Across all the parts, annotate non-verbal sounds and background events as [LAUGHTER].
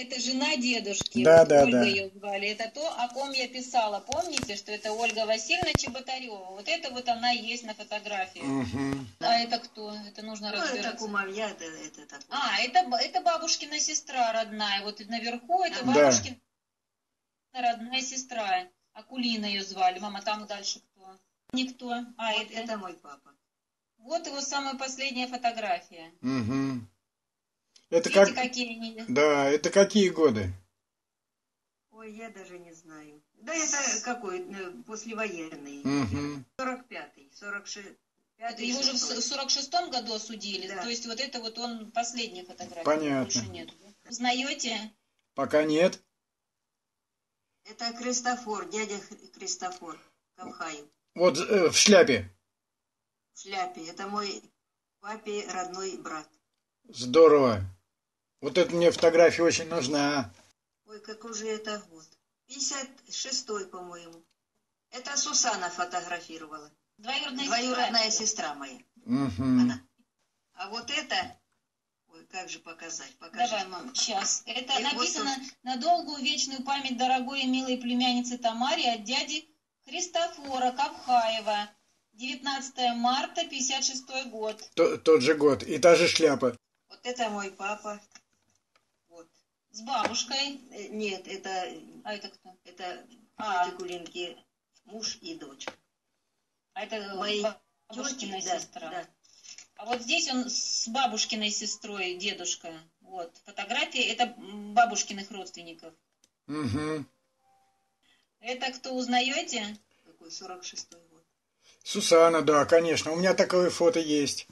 Это жена дедушки. Да, вот да, Ольга да. ее звали. Это то, о ком я писала. Помните, что это Ольга Васильевна Чеботарева? Вот это вот она есть на фотографии. Мгм. А это кто? Это нужно Ну, это разбираться. кумовья, это, это такое. А, это, это бабушкина сестра родная. Вот наверху это Да. бабушкина родная сестра. Акулина ее звали. Мама, там дальше кто? Никто. А, Вот это, это мой папа. Вот его самая последняя фотография. Мгм. Это Видите, как... какие? Да, это какие годы? Ой, я даже не знаю. Да это какой, э, послевоенный. Мгм. 45-й, 46 Это его же в с- в 46-м году осудили. Да. То есть вот это вот он последняя фотография. Понятно. Нет. Узнаете? Пока нет. Это Христофор, дядя Христофор Кавхаев. Вот э, в шляпе. В шляпе. Это мой папе родной брат. Здорово. Вот это мне фотография очень нужна. Ой, какой же это год? 56-й, по-моему. Это Сусана фотографировала. Двоюродная, Двоюродная сестра. сестра моя. Мгм. Она. А вот это... Ой, как же показать? Покажи. Давай, мам, сейчас. Это И вот написано на долгую вечную память дорогой и милой племянницы Тамаре от дяди Христофора Кавхаева. 19 марта, 56 год. То- тот же год. И та же шляпа. Вот это мой папа. С бабушкой. Э, Нет, это, А это кто? это А. Кулинки муж и дочь. А это Мои бабушкина тети, да, сестра. да. А вот здесь он с бабушкиной сестрой, дедушка. Вот. Фотографии это бабушкиных родственников. Мгм. Это кто узнаете? Какой 46-й год. Сусана, да, конечно. У меня такое фото есть.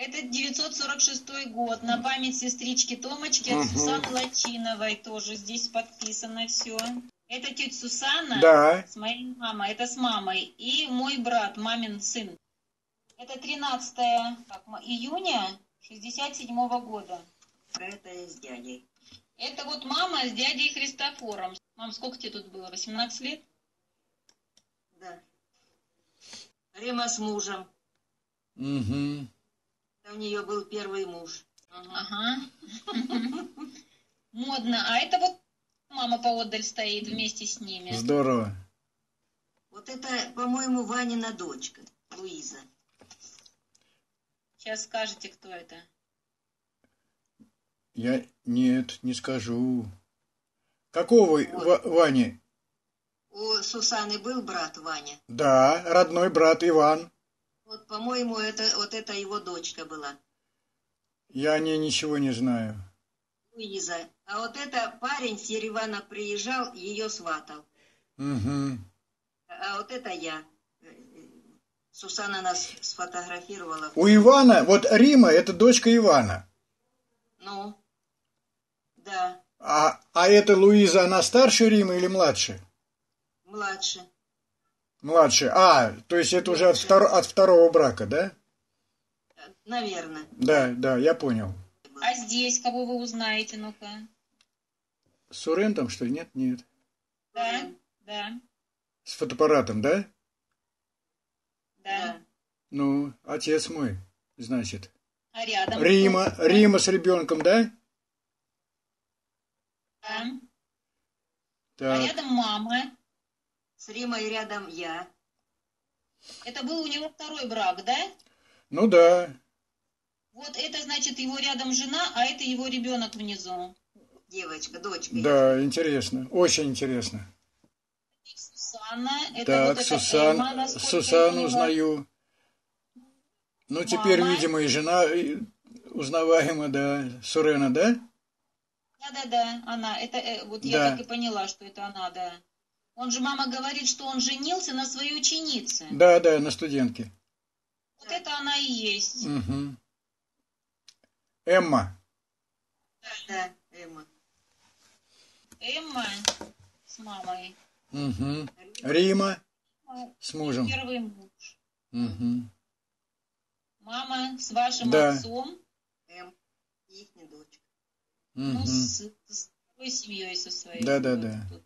Это 946 год. На память сестрички Томочки от Мгм. Сусаны Лачиновой тоже здесь подписано все. Это тетя Сусана Да. с моей мамой. Это с мамой. И мой брат, мамин сын. Это 13 как, июня 67 года. А это с дядей. Это вот мама с дядей Христофором. Мам, сколько тебе тут было? 18 лет? Да. Рима с мужем. Угу. У нее был первый муж. Ага. [LAUGHS] Модно. А это вот мама поодаль стоит вместе с ними. Здорово. Вот это, по-моему, Ванина дочка, Луиза. Сейчас скажете, кто это. Я нет, не скажу. Какого Ва- Вани? У Сусаны был брат Ваня. Да, родной брат Иван. Вот, по-моему, это, вот это его дочка была, Я о ней ничего не знаю. Луиза. А вот это парень с Еревана приезжал, ее сватал. Угу. А вот это я. Сусана нас сфотографировала. У Ивана, вот Рима, это дочка Ивана. Ну, да, А, а эта Луиза, она старше Римы или младше? младше. Младше. А, то есть это уже от, втор- от второго брака, да? Наверное. Да, да, я понял. А здесь кого вы узнаете, ну-ка? С Сурентом, что ли? Нет, нет. Да, да, С фотоаппаратом, да? да. Ну, отец мой, значит. А рядом? Рима, кто? Рима с ребенком, да? Да. А Так. рядом мама. С Римой рядом я. Это был у него второй брак, да? Ну да. Вот это значит его рядом жена, а это его ребенок внизу. Девочка, дочка. Да, интересно. Очень интересно. Сусанна, это Так, вот Сусан, Эмма, поняла. узнаю. Ну, теперь, Мама. видимо, и жена и узнаваема, да. Сурена, да? Да-да-да, она. Это э, вот Да. я так и поняла, что это она, да. Он же, мама говорит, что он женился на своей ученице. Да, да, на студентке. Вот это она и есть. Угу. Эмма. Да, Эмма. Эмма с мамой. Угу. Рима Ну, с мужем. Первый муж. Угу. Мама с вашим Да. отцом, Эм, их дочка. ну, Угу. с, с такой семьей со своей. Да, да, да. тут.